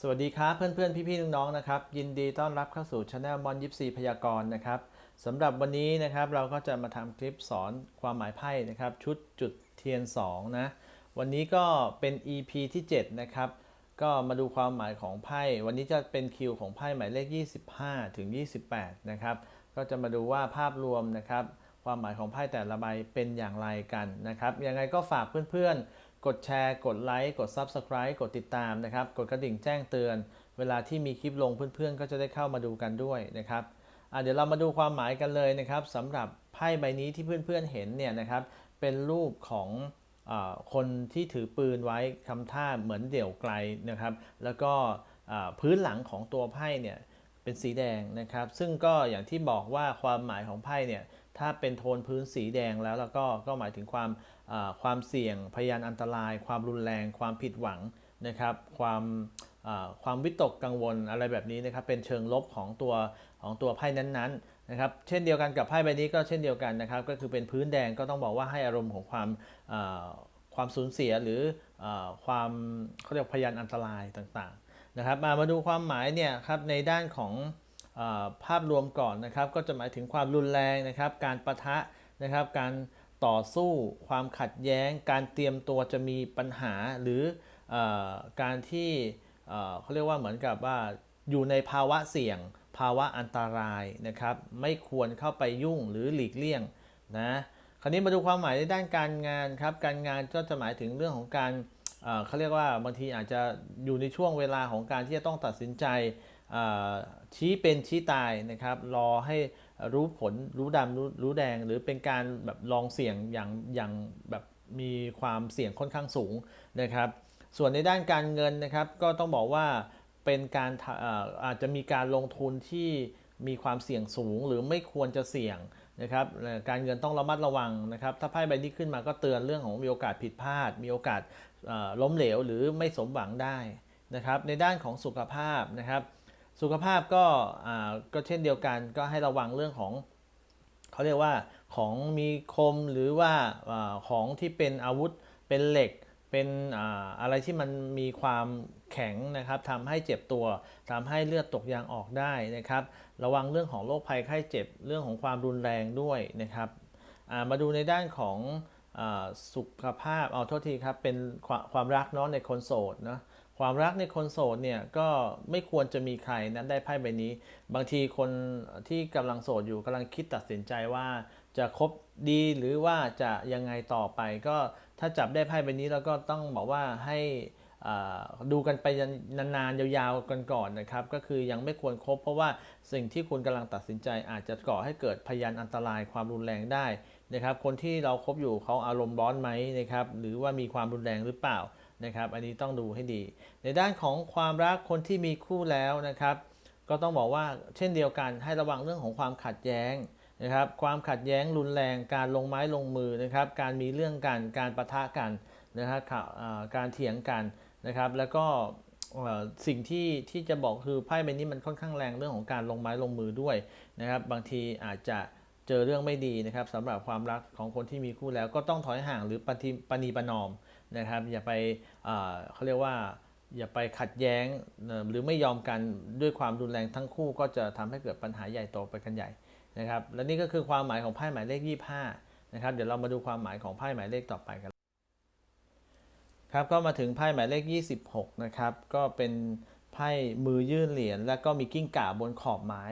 สวัสดีครับเพื่อนๆพี่ๆน้องๆนะครับ ยินดีต้อนรับเข้าสู่ช anel มอนยิปซีพยากรณ์นะครับสำหรับวันนี้นะครับเราก็จะมาทำคลิปสอนความหมายไพ่นะครับ ชุดจุดเทียน2นะวันนี้ก็เป็น EP ที่ 7 นะครับ ก็มาดูความหมายของไพ่ วันนี้จะเป็นคิวของไพ่หมายเลข 25 ถึง 28 นะครับ ก็จะมาดูว่าภาพรวมนะครับ ความหมายของไพ่แต่ละใบเป็นอย่างไรกันนะครับยังไงก็ฝากเพื่อนๆ กดแชร์ กดไลค์ กด Subscribe กดติดตามนะครับ กดกระดิ่งแจ้งเตือน เวลาที่มีคลิปลงเพื่อนๆ ก็จะได้เข้ามาดูกันด้วยนะครับเดี๋ยวเรามาดูความหมายกันเลยนะครับสำหรับไพ่ใบนี้ที่เพื่อนๆเห็นเนี่ยนะครับ เป็นรูปของอคนที่ถือปืนไว้ทำท่าเหมือนเดี่ยวไกลนะครับ แล้วก็พื้นหลังของตัวไพ่เนี่ยเป็นสีแดงนะครับ ซึ่งก็อย่างที่บอกว่าความหมายของไพ่เนี่ย ถ้าเป็นโทนพื้นสีแดงแล้วแล้วก็ก็หมายถึงความความเสี่ยงพยานอันตราย ความรุนแรง ความผิดหวังนะครับ ความความวิตกกังวลอะไรแบบนี้นะครับ เป็นเชิงลบของตัวของตัวไพ่นั้นๆนะครับ เช่นเดียวกันกับไพ่ใบนี้ก็เช่นเดียวกันนะครับ ก็คือเป็นพื้นแดงก็ต้องบอกว่าให้อารมณ์ของความความสูญเสียหรืออความเขาเรียกพยานอันตรายต่างๆนะครับ มามาดูความหมายเนี่ยครับในด้านของ ภาพรวมก่อนนะครับก็จะหมายถึงความรุนแรงนะครับ การประทะนะครับ การต่อสู้ ความขัดแย้ง การเตรียมตัวจะมีปัญหาหรืออการที่เขาเรียกว่าเหมือนกับว่าอยู่ในภาวะเสี่ยง ภาวะอันตรายนะครับ ไม่ควรเข้าไปยุ่งหรือหลีกเลี่ยงนะคราวนี้มาดูความหมายในด้านการงานครับ การงานก็จะหมายถึงเรื่องของการเขาเรียกว่าบางทีอาจจะอยู่ในช่วงเวลาของการที่จะต้องตัดสินใจ ชี้เป็นชี้ตายนะครับรอให้รู้ผลรู้ดำรู้รู้แดง หรือเป็นการแบบลองเสี่ยงอย่างอย่างแบบมีความเสี่ยงค่อนข้างสูงนะครับ ส่วนในด้านการเงินนะครับก็ต้องบอกว่าเป็นการทะเอ่อาจจะมีการลงทุนที่มีความเสี่ยงสูงหรือไม่ควรจะเสี่ยงนะครับการเงินต้องระมัดระวังนะครับ ถ้าไพ่ใบนี้ขึ้นมาก็เตือนเรื่องของมีโอกาสผิดพลาด มีโอกาสล้มเหลวหรือไม่สมหวังได้นะครับ ในด้านของสุขภาพนะครับ สุขภาพก็อ่าก็เช่นเดียวกันก็ให้ระวังเรื่องของเขาเรียกว่าของมีคมหรือว่าของที่เป็นอาวุธเป็นเหล็กเป็นอาอะไรที่มันมีความแข็งนะครับทำให้เจ็บตัวทำให้เลือดตกยางออกได้นะครับ ระวังเรื่องของโรคภัยไข้เจ็บเรื่องของความรุนแรงด้วยนะครับอ่ามาดูในด้านของอาสุขภาพเอาโทษทีครับเป็นความความรักเนาะในคนโสดเนาะ ความรักในคนโสดเนี่ยก็ไม่ควรจะมีใครนั้นได้ไพ่ใบนี้ บางทีคนที่กำลังโสดอยู่กำลังคิดตัดสินใจว่าจะคบดีหรือว่าจะยังไงต่อไป ก็ถ้าจับได้ไพ่ใบนี้แล้วก็ต้องบอกว่าให้ดูกันไปนานๆยาวๆกันก่อนนะครับ ก็คือยังไม่ควรครบเพราะว่าสิ่งที่คุณกำลังตัดสินใจ อาจจะก่อให้เกิดพยานอันตรายความรุนแรงได้นะครับ คนที่เราคบอยู่เขาอารมณ์ร้อนไหมนะครับ หรือว่ามีความรุนแรงหรือเปล่า นะครับ อันนี้ต้องดูให้ดี ในด้านของความรักคนที่มีคู่แล้วนะครับ ก็ต้องบอกว่าเช่นเดียวกันให้ระวังเรื่องของความขัดแย้งนะครับ ความขัดแย้งรุนแรง การลงไม้ลงมือนะครับ การมีเรื่องกัน การประทะกันนะครับการเถียงกันนะครับ แล้วก็สิ่งที่ที่จะบอกคือไพ่ใบนี้มันค่อนข้างแรงเรื่องของการลงไม้ลงมือด้วยนะครับ บางทีอาจจะเจอเรื่องไม่ดีนะครับสำหรับความรักของคนที่มีคู่แล้วก็ต้องถอยห่างหรือปฏิปณีประนอม นะครับ อย่าไปเขาเรียกว่าอย่าไปขัดแย้งหรือไม่ยอมกันด้วยความรุนแรงทั้งคู่ก็จะทำให้เกิดปัญหาใหญ่โตไปกันใหญ่นะครับ และนี่ก็คือความหมายของไพ่หมายเลข 25 นะครับ เดี๋ยวเรามาดูความหมายของไพ่หมายเลขต่อไปกันครับก็มาถึงไพ่หมายเลข 26 นะครับ ก็เป็นไพ่มือยื่นเหรียญและก็มีกิ้งก่าบนขอบไม้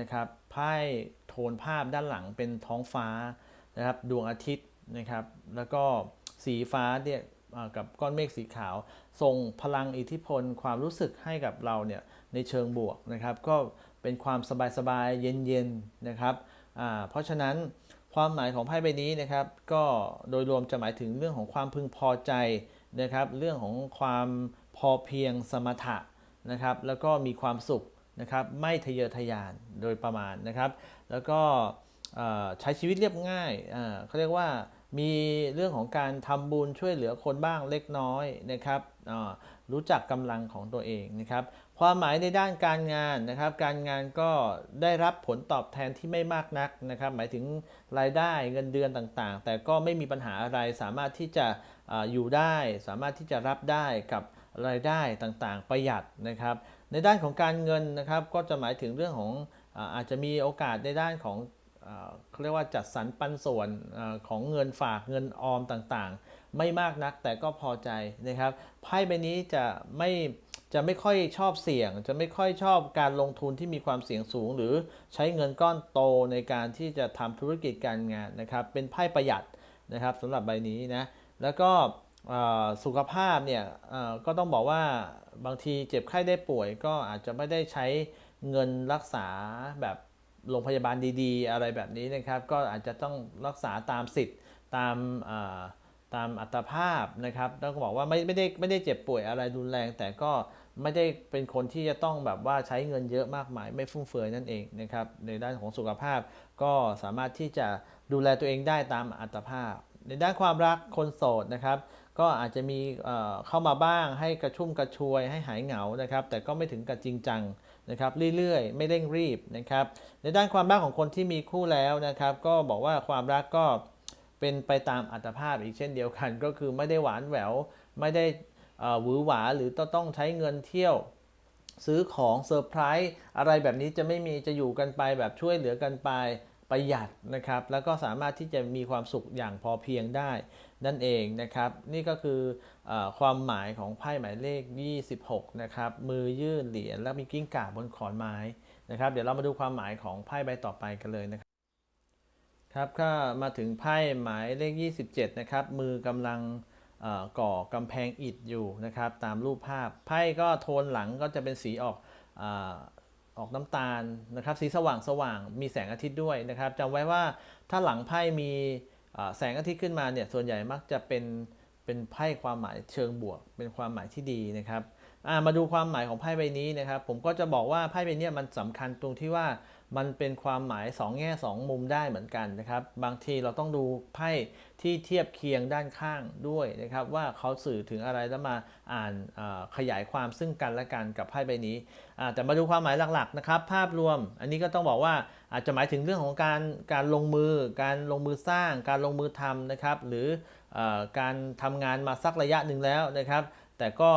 นะครับไพ่โทนภาพด้านหลังเป็นท้องฟ้านะครับ ดวงอาทิตย์นะครับ แล้วก็ สีฟ้าเนี่ยกับก้อนเมฆสีขาว ส่งพลังอิทธิพลความรู้สึกให้กับเราเนี่ยในเชิงบวกนะครับ ก็เป็นความสบายๆเย็นๆนะครับเพราะฉะนั้นความหมายของไพ่ใบนี้นะครับ ก็โดยรวมจะหมายถึงเรื่องของความพึงพอใจนะครับ เรื่องของความพอเพียงสมถะนะครับ แล้วก็มีความสุขนะครับ ไม่ทะเยอทะยานโดยประมาณนะครับ แล้วก็ใช้ชีวิตเรียบง่ายเขาเรียกว่า มีเรื่องของการทำบุญช่วยเหลือคนบ้างเล็กน้อยนะครับรู้จักกำลังของตัวเองนะครับ ความหมายในด้านการงานนะครับ การงานก็ได้รับผลตอบแทนที่ไม่มากนักนะครับ หมายถึงรายได้เงินเดือนต่างๆ แต่ก็ไม่มีปัญหาอะไรสามารถที่จะออยู่ได้ สามารถที่จะรับได้กับรายได้ต่างๆ ประหยัดนะครับ ในด้านของการเงินนะครับ ก็จะหมายถึงเรื่องของอาจจะมีโอกาสในด้านของ เขาเรียกว่าจัดสรรปันส่วนอของเงินฝากเงินออมต่างๆ ไม่มากนักแต่ก็พอใจนะครับไพ่ใบนี้จะไม่จะไม่ค่อยชอบเสี่ยง จะไม่ค่อยชอบการลงทุนที่มีความเสี่ยงสูง หรือใช้เงินก้อนโตในการที่จะทำธุรกิจการงานนะครับ เป็นไพ่ประหยัดนะครับสำหรับใบนี้นะแล้วก็สุขภาพเนี่ยก็ต้องบอกว่าบางทีเจ็บไข้ได้ป่วยก็อาจจะไม่ได้ใช้เงินรักษาแบบ โรงพยาบาลดีๆ อะไรแบบนี้นะครับ ก็อาจจะต้องรักษาตามสิทธิ์ตามตามอัตภาพนะครับต้องบอกว่าไม่ไม่ได้ไม่ได้เจ็บป่วยอะไรรุนแรง แต่ก็ไม่ได้เป็นคนที่จะต้องแบบว่าใช้เงินเยอะมากมาย ไม่ฟุ่มเฟือยนั่นเองนะครับในด้านของสุขภาพ ก็สามารถที่จะดูแลตัวเองได้ตามอัตภาพ ในด้านความรักคนโสดนะครับก็อาจจะมีเข้ามาบ้างให้กระชุ่มกระชวยให้หายเหงานะครับ แต่ก็ไม่ถึงกับจริงจัง นะครับเรื่อยๆ ไม่เร่งรีบนะครับ ในด้านความรักของคนที่มีคู่แล้วนะครับ ก็บอกว่าความรักก็เป็นไปตามอัตภาพอีกเช่นเดียวกัน ก็คือไม่ได้หวานแหวว ไม่ได้หวือหวาหรือต้องต้องใช้เงินเที่ยวซื้อของเซอร์ไพรส์อะไรแบบนี้จะไม่มีจะอยู่กันไปแบบช่วยเหลือกันไป ประหยัดนะครับ แล้วก็สามารถที่จะมีความสุขอย่างพอเพียงได้นั่นเองนะครับ นี่ก็คืออความหมายของไพ่หมายเลข 26 นะครับ มือยื่นเหรียญแล้วมีกิ้งก่าบนขอนไม้นะครับ เดี๋ยวเรามาดูความหมายของไพ่ใบต่อไปกันเลยนะครับครับก็มาถึงไพ่หมายเลข 27 นะครับ มือกำลังเอ่อก่อกำแพงอิฐอยู่นะครับ ตามรูปภาพไพ่ก็โทนหลังก็จะเป็นสีออก ออกน้ำตาลนะครับ สีสว่างสว่างมีแสงอาทิตย์ด้วยนะครับจำไว้ว่าถ้าหลังไพ่มีแสงอาทิตย์ขึ้นมาเนี่ยส่วนใหญ่มักจะเป็นเป็นไพ่ความหมายเชิงบวก เป็นความหมายที่ดีนะครับมาดูความหมายของไพ่ใบนี้นะครับ ผมก็จะบอกว่าไพ่ใบนี้มันสำคัญตรงที่ว่า มันเป็นความหมาย 2 แง่ 2 มุมได้เหมือนกันนะครับ บางทีเราต้องดูไพ่ที่เทียบเคียงด้านข้างด้วยนะครับ ว่าเขาสื่อถึงอะไรแล้วมาอ่านขยายความซึ่งกันและกันกับไพ่ใบนี้แต่มาดูความหมายหลักๆนะครับ ภาพรวมอันนี้ก็ต้องบอกว่าอาจจะหมายถึงเรื่องของการการลงมือ การลงมือสร้าง การลงมือทำนะครับ หรืออการทำงานมาสักระยะหนึ่งแล้วนะครับ แต่ก็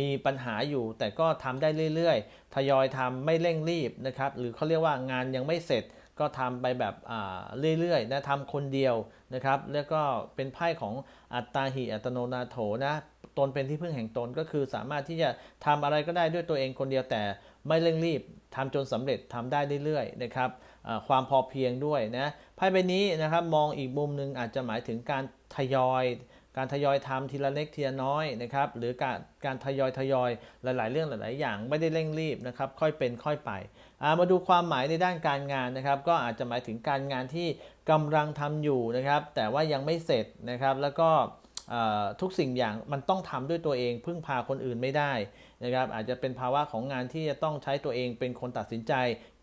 มีปัญหาอยู่ แต่ก็ทำได้เรื่อยๆ ทยอยทำไม่เร่งรีบนะครับ หรือเขาเรียกว่างานยังไม่เสร็จก็ทำไปแบบอ่าเรื่อยๆนะทำคนเดียวนะครับ แล้วก็เป็นไพ่ของอัตตาหิอัตโนนาโถนะตนเป็นที่พึ่งแห่งตนก็คือสามารถที่จะทำอะไรก็ได้ด้วยตัวเองคนเดียวแต่ไม่เร่งรีบทำจนสำเร็จทำได้เรื่อยๆนะครับความพอเพียงด้วยนะไพ่ใบนี้นะครับมองอีกมุมหนึ่งอาจจะหมายถึงการทยอย การทยอยทำทีละเล็กทีละน้อยนะครับหรือการการทยอยทยอยหลาย ๆ เรื่องหลาย ๆ อย่างไม่ได้เร่งรีบนะครับค่อยเป็นค่อยไปมาดูความหมายในด้านการงานนะครับ ก็อาจจะหมายถึงการงานที่กำลังทำอยู่นะครับ แต่ว่ายังไม่เสร็จนะครับแล้วก็ทุกสิ่งอย่างมันต้องทำด้วยตัวเองพึ่งพาคนอื่นไม่ได้นะครับอาจจะเป็นภาวะของงานที่จะต้องใช้ตัวเองเป็นคนตัดสินใจ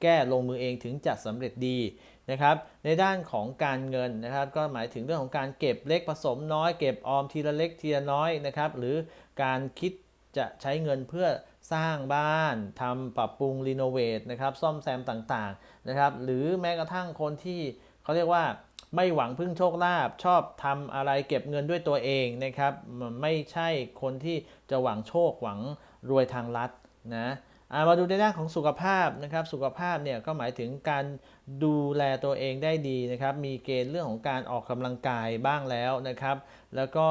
แก้ลงมือเองถึงจะสำเร็จดี นะครับในด้านของการเงินนะครับ ก็หมายถึงเรื่องของการเก็บเล็กผสมน้อยเก็บออมทีละเล็กทีละน้อยนะครับ หรือการคิดจะใช้เงินเพื่อสร้างบ้านทำปรับปรุงรีโนเวทนะครับซ่อมแซมต่างๆนะครับ หรือแม้กระทั่งคนที่เขาเรียกว่าไม่หวังพึ่งโชคลาภชอบทำอะไรเก็บเงินด้วยตัวเองนะครับ ไม่ใช่คนที่จะหวังโชคหวังรวยทางลัดนะ มาดูในด้านของสุขภาพนะครับสุขภาพเนี่ยก็หมายถึงการดูแลตัวเองได้ดีนะครับมีเกณฑ์เรื่องของการออกกำลังกายบ้างแล้วนะครับ แล้วก็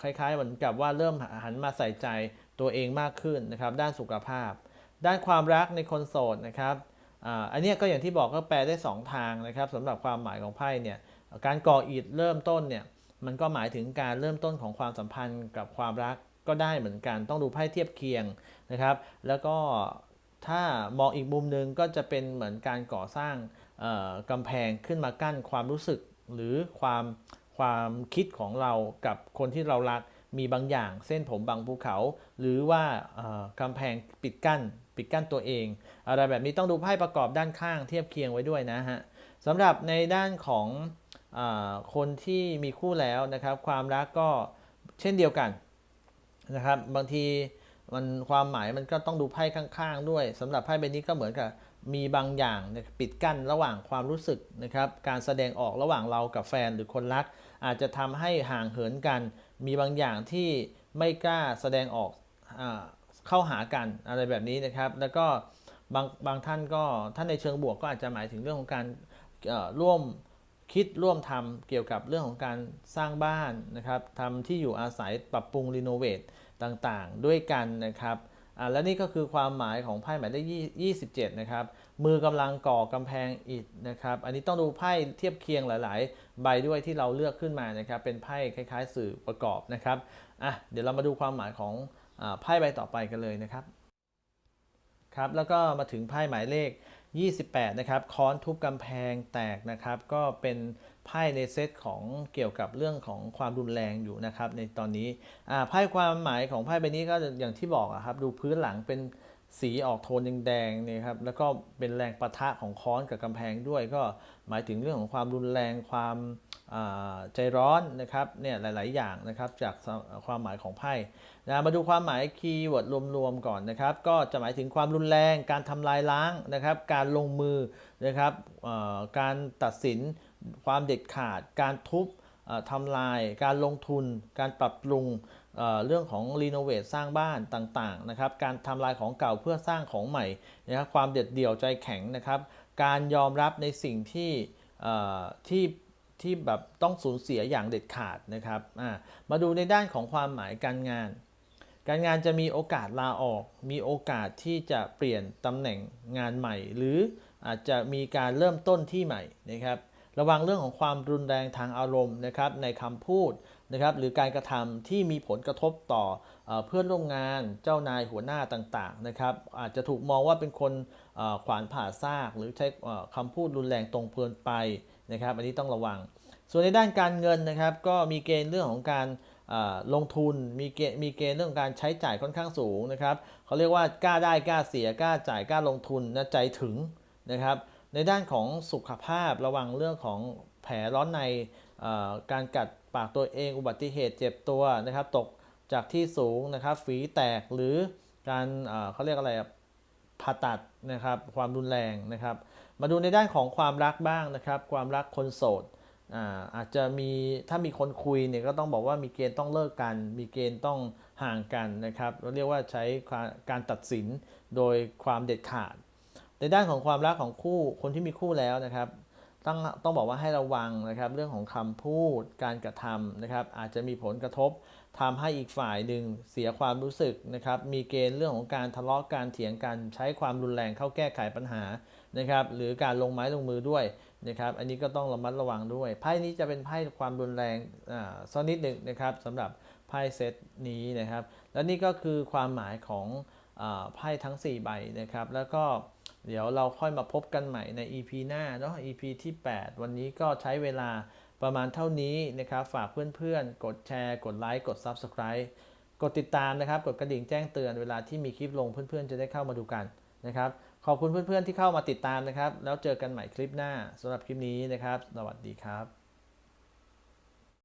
คล้ายๆเหมือนกับว่าเริ่มหันมาใส่ใจตัวเองมากขึ้นนะครับด้านสุขภาพ ด้านความรักในคนโสดนะครับอ,อันนี้ก็อย่างที่บอกก็แปลได้ 2 ทางนะครับสำหรับความหมายของไพ่เนี่ยการก่ออิฐเริ่มต้นเนี่ยมันก็หมายถึงการเริ่มต้นของความสัมพันธ์กับความรัก ก็ได้เหมือนกัน ต้องดูไพ่เทียบเคียงนะครับ แล้วก็ถ้ามองอีกมุมหนึ่งก็จะเป็นเหมือนการก่อสร้างกำแพงขึ้นมากั้นความรู้สึกหรือความความคิดของเรากับคนที่เรารักมีบางอย่างเส้นผมบางภูเขา หรือว่ากำแพงปิดกั้นปิดกั้นตัวเอง อะไรแบบนี้ต้องดูไพ่ประกอบด้านข้างเทียบเคียงไว้ด้วยนะฮะสำหรับในด้านของอคนที่มีคู่แล้วนะครับ ความรักก็เช่นเดียวกัน นะครับ บางทีมันความหมายมันก็ต้องดูไพ่ข้างๆด้วยสำหรับไพ่ใบนี้ก็เหมือนกับมีบางอย่างปิดกั้นระหว่างความรู้สึกนะครับ การแสดงออกระหว่างเรากับแฟนหรือคนรัก อาจจะทำให้ห่างเหินกัน มีบางอย่างที่ไม่กล้าแสดงออกอเข้าหากันอะไรแบบนี้นะครับ แล้วก็บางบางท่านก็ท่านในเชิงบวกก็อาจจะหมายถึงเรื่องของการร่วม คิดร่วมทำเกี่ยวกับเรื่องของการสร้างบ้านนะครับทำที่อยู่อาศัยปรับปรุงรีโนเวทต่างๆ ด้วยกันนะครับและนี่ก็คือความหมายของไพ่หมายเลขยี่27 นะครับ มือกำลังก่อกำแพงอิฐนะครับ อันนี้ต้องดูไพ่เทียบเคียงหลาย ๆ ใบด้วยที่เราเลือกขึ้นมานะครับ เป็นไพ่คล้าย ๆ สื่อประกอบนะครับ อะ เดี๋ยวเรามาดูความหมายของอไพ่ใบต่อไปกันเลยนะครับ ครับ แล้วก็มาถึงไพ่หมายเลข 28 นะครับค้อนทุบกำแพงแตกนะครับ ก็เป็นไพ่ในเซตของเกี่ยวกับเรื่องของความรุนแรงอยู่นะครับ ในตอนนี้อ่าไพ่ความหมายของไพ่ใบนี้ก็อย่างที่บอกอะครับ ดูพื้นหลังเป็นสีออกโทนแดงๆเนี่ยครับ แล้วก็เป็นแรงปะทะของค้อนกับกำแพงด้วย ก็หมายถึงเรื่องของความรุนแรงความ ใจร้อนนะครับเนี่ยหลาย ๆ อย่างนะครับจากความหมายของไพ่นะมาดูความหมายคีย์เวิร์ดรวม ๆ ก่อนนะครับ ก็จะหมายถึงความรุนแรง การทำลายล้างนะครับ การลงมือนะครับการตัดสินความเด็ดขาด การทุบทำลาย การลงทุน การปรับปรุงเรื่องของรีโนเวทสร้างบ้านต่าง ๆ นะครับ การทำลายของเก่าเพื่อสร้างของใหม่นะครับความเด็ดเดี่ยวใจแข็งนะครับ การยอมรับในสิ่งที่ที่ ที่แบบต้องสูญเสียอย่างเด็ดขาดนะครับมาดูในด้านของความหมายการงาน การงานจะมีโอกาสลาออก มีโอกาสที่จะเปลี่ยนตำแหน่งงานใหม่ หรืออาจจะมีการเริ่มต้นที่ใหม่นะครับ ระวังเรื่องของความรุนแรงทางอารมณ์นะครับในคำพูดนะครับหรือการกระทำที่มีผลกระทบต่อเอเพื่อนร่วมงานเจ้านายหัวหน้าต่างๆนะครับอาจจะถูกมองว่าเป็นคนขวานผ่าซาก หรือใช้เอ่อคำพูดรุนแรงตรงเพลินไป นะครับอันนี้ต้องระวัง ส่วนในด้านการเงินนะครับก็มีเกณฑ์เรื่องของการลงทุนมีเกณฑ์มีเกณฑ์เรื่องของการใช้จ่ายค่อนข้างสูงนะครับเขาเรียกว่ากล้าได้กล้าเสียกล้าจ่ายกล้าลงทุนนะใจถึงนะครับในด้านของสุขภาพระวังเรื่องของแผลร้อนในการกัดปากตัวเองอุบัติเหตุเจ็บตัวนะครับ ตกจากที่สูงนะครับ ฝีแตกหรือการเขาเรียกอะไรผ่าตัดนะครับ ความรุนแรงนะครับ มาดูในด้านของความรักบ้างนะครับ ความรักคนโสดอาอาจจะมีถ้ามีคนคุยเนี่ยก็ต้องบอกว่ามีเกณฑ์ต้องเลิกกัน มีเกณฑ์ต้องห่างกันนะครับเราเรียกว่าใช้การตัดสินโดยความเด็ดขาด ในด้านของความรักของคู่คนที่มีคู่แล้วนะครับ ต้องต้องบอกว่าให้ระวังนะครับเรื่องของคำพูดการกระทำนะครับ อาจจะมีผลกระทบทำให้อีกฝ่ายหนึ่งเสียความรู้สึกนะครับ มีเกณฑ์เรื่องของการทะเลาะการเถียงกัน ใช้ความรุนแรงเข้าแก้ไขปัญหา นะครับหรือการลงไม้ลงมือด้วยนะครับอันนี้ก็ต้องระมัดระวังด้วย ไพ่นี้จะเป็นไพ่ความรุนแรงอ่าสักนิดหนึ่งนะครับสำหรับไพ่เซตนี้นะครับ และนี่ก็คือความหมายของไพ่ทั้ง 4 ใบนะครับ แล้วก็เดี๋ยวเราค่อยมาพบกันใหม่ใน EP หน้าเนาะ EP ที่ 8 วันนี้ก็ใช้เวลาประมาณเท่านี้นะครับ ฝากเพื่อนๆ กดแชร์ กดไลค์ กด Subscribe กดติดตามนะครับ กดกระดิ่งแจ้งเตือนเวลาที่มีคลิปลงเพื่อนๆ จะได้เข้ามาดูกันนะครับ อบคุณเพื่อนๆที่เข้ามาติดตามนะครับ แล้วเจอกันใหม่คลิปหน้าสำหรับคลิปนี้นะครับ สวัสดีครับ